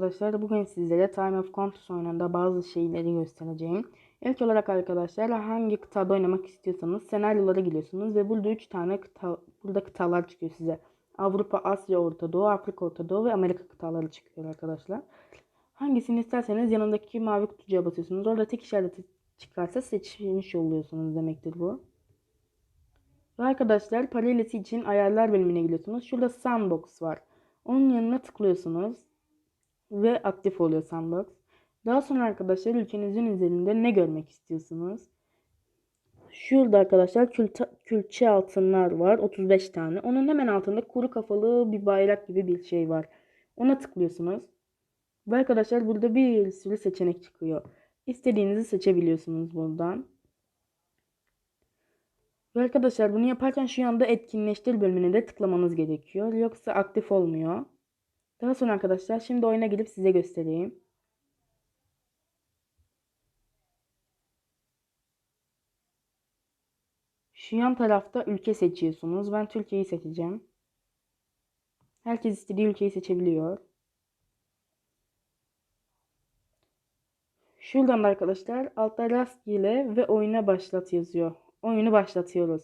arkadaşlar bugün sizlere Time of Compass oyununda bazı şeyleri göstereceğim. İlk olarak arkadaşlar hangi kıtada oynamak istiyorsanız senaryolara giriyorsunuz ve burada 3 tane kıta, burada kıtalar çıkıyor size. Avrupa, Asya, Orta Doğu, Afrika, Orta Doğu ve Amerika kıtaları çıkıyor arkadaşlar. Hangisini isterseniz yanındaki mavi kutucuğa basıyorsunuz. Orada tek işareti çıkarsa seçmiş oluyorsunuz demektir bu. Ve arkadaşlar paralelisi için ayarlar bölümüne giriyorsunuz. Şurada sandbox var. Onun yanına tıklıyorsunuz ve aktif oluyor sandbox. Daha sonra arkadaşlar ülkenizin üzerinde ne görmek istiyorsunuz? Şurada arkadaşlar külçe, külçe altınlar var 35 tane. Onun hemen altında kuru kafalı bir bayrak gibi bir şey var. Ona tıklıyorsunuz. Ve arkadaşlar burada bir sürü seçenek çıkıyor. İstediğinizi seçebiliyorsunuz buradan. Ve arkadaşlar bunu yaparken şu anda etkinleştir bölümüne de tıklamanız gerekiyor. Yoksa aktif olmuyor. Daha sonra arkadaşlar şimdi oyuna gidip size göstereyim. Şu yan tarafta ülke seçiyorsunuz. Ben Türkiye'yi seçeceğim. Herkes istediği ülkeyi seçebiliyor. Şuradan da arkadaşlar altta rastgele ve oyuna başlat yazıyor. Oyunu başlatıyoruz.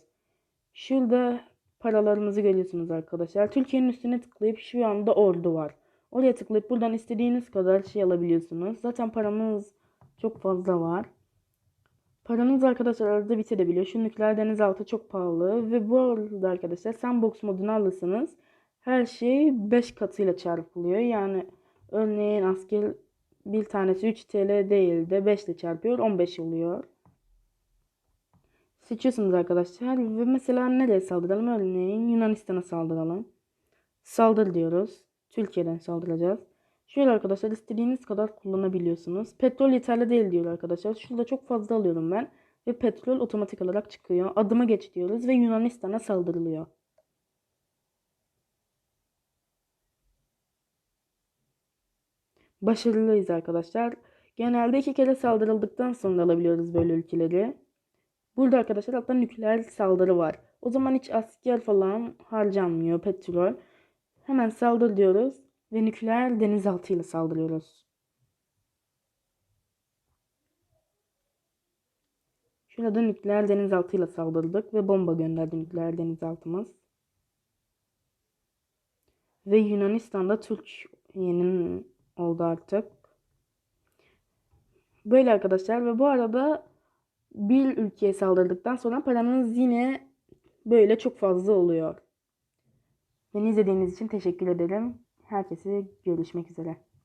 Şurada paralarımızı görüyorsunuz arkadaşlar. Türkiye'nin üstüne tıklayıp şu anda ordu var. Oraya tıklayıp buradan istediğiniz kadar şey alabiliyorsunuz. Zaten paramız çok fazla var. Paranız arkadaşlar arada bitebiliyor. Şu nükleer denizaltı çok pahalı. Ve bu arada arkadaşlar sandbox modunu alırsanız her şey 5 katıyla çarpılıyor. Yani örneğin asker bir tanesi 3 TL değil de 5 ile çarpıyor 15 oluyor. Seçiyorsunuz arkadaşlar ve mesela nereye saldıralım? Örneğin Yunanistan'a saldıralım. Saldır diyoruz. Türkiye'den saldıracağız. Şöyle arkadaşlar istediğiniz kadar kullanabiliyorsunuz. Petrol yeterli değil diyor arkadaşlar. Şurada çok fazla alıyorum ben. Ve petrol otomatik olarak çıkıyor. Adıma geç diyoruz ve Yunanistan'a saldırılıyor. Başarılıyız arkadaşlar. Genelde iki kere saldırıldıktan sonra alabiliyoruz böyle ülkeleri. Burada arkadaşlar altta nükleer saldırı var. O zaman hiç asker falan harcanmıyor petrol. Hemen saldır diyoruz ve nükleer denizaltı ile saldırıyoruz. Şurada nükleer denizaltı ile saldırdık ve bomba gönderdi nükleer denizaltımız. Ve Yunanistan'da Türkiye'nin oldu artık. Böyle arkadaşlar ve bu arada bir ülkeye saldırdıktan sonra paranız yine böyle çok fazla oluyor. Beni izlediğiniz için teşekkür ederim. Herkese görüşmek üzere.